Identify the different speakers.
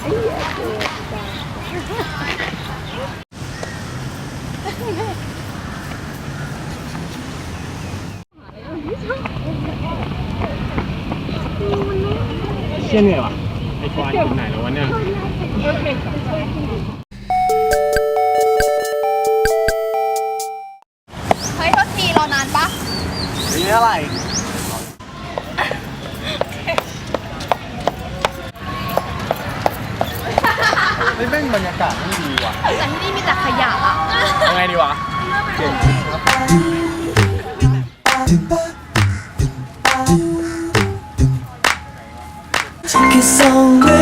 Speaker 1: เชี่ยเหนื่วะไอควายถึงไหนแล้ววะเนี่ย
Speaker 2: เฮ้ยโทษทีรอนานปะ
Speaker 1: มีเท่าไร ไม่เป็นบรรยากาศไม่ดีว่ะ
Speaker 2: แต่ที่นี่มีแต่ขยะอะ
Speaker 1: ยังไงดีวะ
Speaker 3: เก่งนชุดครับ